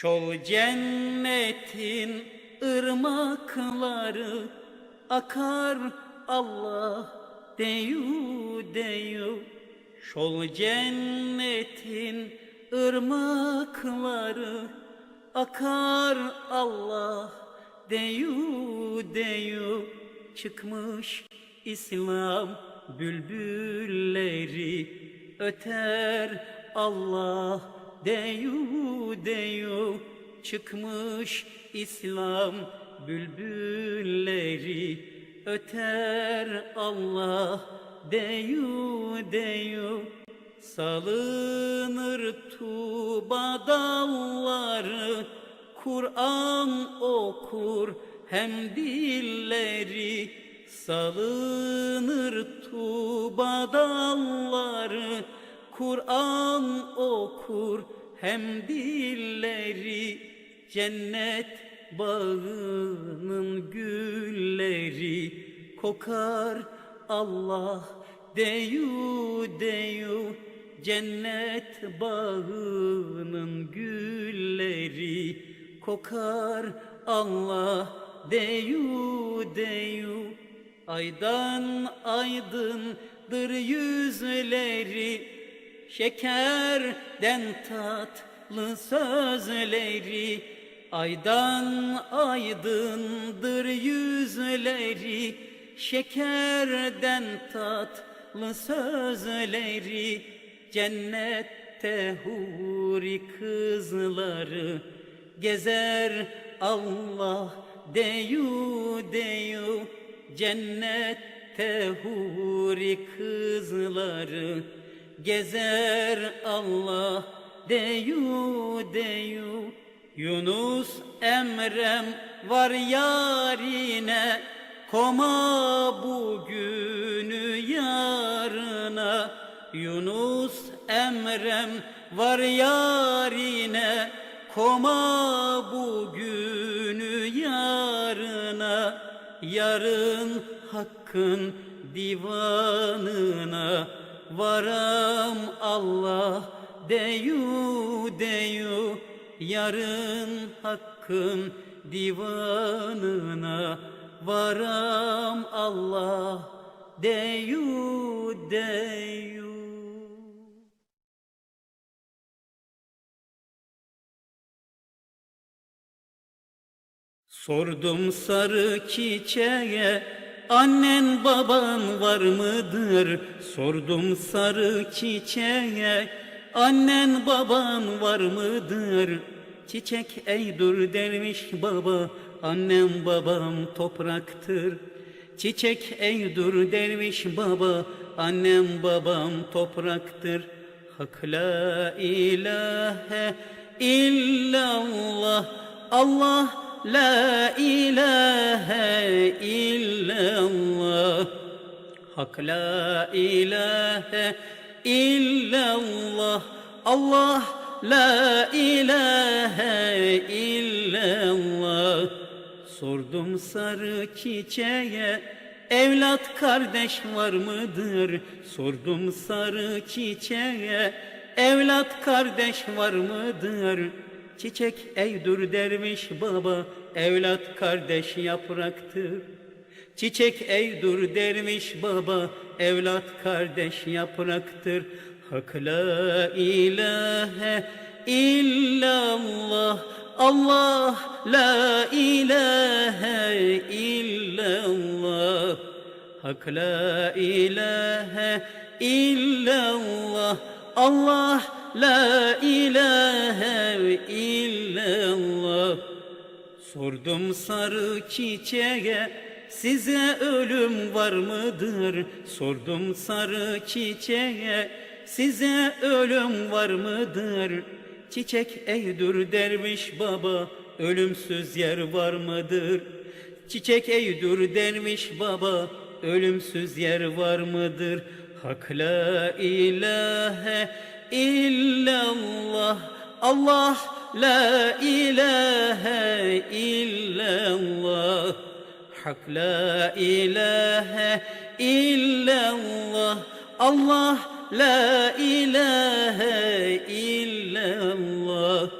Şol cennetin ırmakları akar Allah deyu deyu. Şol cennetin ırmakları akar Allah deyu deyu. Çıkmış İslam bülbülleri öter Allah deyu deyu çıkmış İslam bülbülleri. Öter Allah deyu deyu salınır tuba dalları. Kur'an okur hem dilleri. Salınır tuba dalları. Kur'an okur hem dilleri cennet bağının gülleri kokar Allah deyu deyu cennet bağının gülleri kokar Allah deyu deyu. Aydan aydındır yüzleri şekerden tatlı sözleri aydan aydındır yüzleri. Şekerden tatlı sözleri cennette huri kızları gezer. Allah deyu deyu cennette huri kızları gezer Allah deyu deyu. Yunus Emrem var yarine Koma bugünü yarına. Yunus Emrem var yarine Koma bugünü yarına. Yarın hakkın divanına Varam Allah deyu deyu. Yarın hakkın divanına. Varam Allah deyu deyu. Sordum sarı çiçeğe Annen baban var mıdır? Sordum sarı çiçeğe. Annen baban var mıdır? Çiçek ey dur derviş baba. Annem babam topraktır. Çiçek ey dur derviş baba. Annem babam topraktır. Hak la ilahe illallah. Allah la ilahe illallah Hak la ilahe illallah Allah la ilahe illallah Sordum sarı çiçeğe Evlat kardeş var mıdır? Sordum sarı çiçeğe Evlat kardeş var mıdır? Çiçek ey dur derviş baba Evlat kardeş yapraktır Çiçek ey dur derviş baba Evlat kardeş yapraktır. Hak la ilahe illallah Allah la ilahe illallah. Hak la ilahe illallah Allah la ilahe illallah. Sordum sarı çiçeğe size ölüm var mıdır? Sordum sarı çiçeğe size ölüm var mıdır? Çiçek ey dur derviş baba ölümsüz yer var mıdır? Çiçek ey dur derviş baba ölümsüz yer var mıdır? Hak la ilahe illallah Allah la ilahe illallah Hak la ilahe illallah Allah la ilahe illallah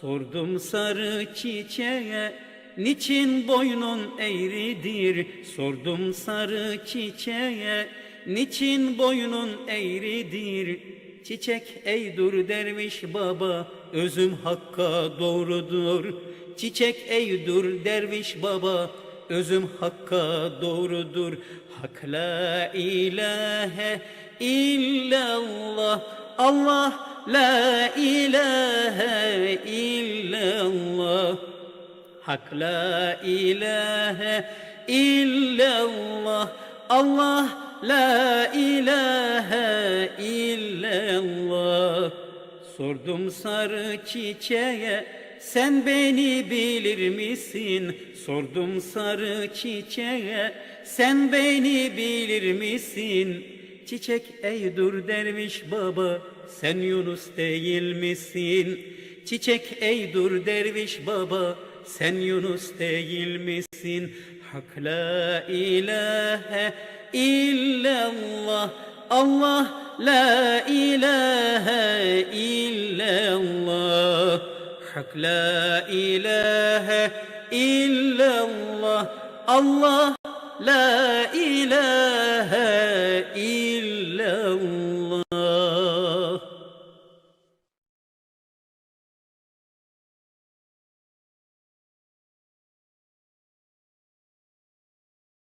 Sordum sarı çiçeğe Niçin boynun eğridir? Sordum sarı çiçeğe Niçin boynun eğridir? Çiçek ey dur derviş baba Özüm hakka doğrudur. Çiçek ey dur derviş baba Özüm hakka doğrudur. Hak la ilahe illallah. Allah la ilahe illallah. Hak la ilahe illallah. Allah la ilahe illallah. Sordum sarı çiçeğe sen beni bilir misin? Sordum sarı çiçeğe sen beni bilir misin? Çiçek ey dur derviş baba sen Yunus değil misin? Çiçek ey dur derviş baba sen Yunus değil misin? Hak la ilahe illallah Allah la ilahe illallah Hak la ilahe illallah Allah la ilahe illallah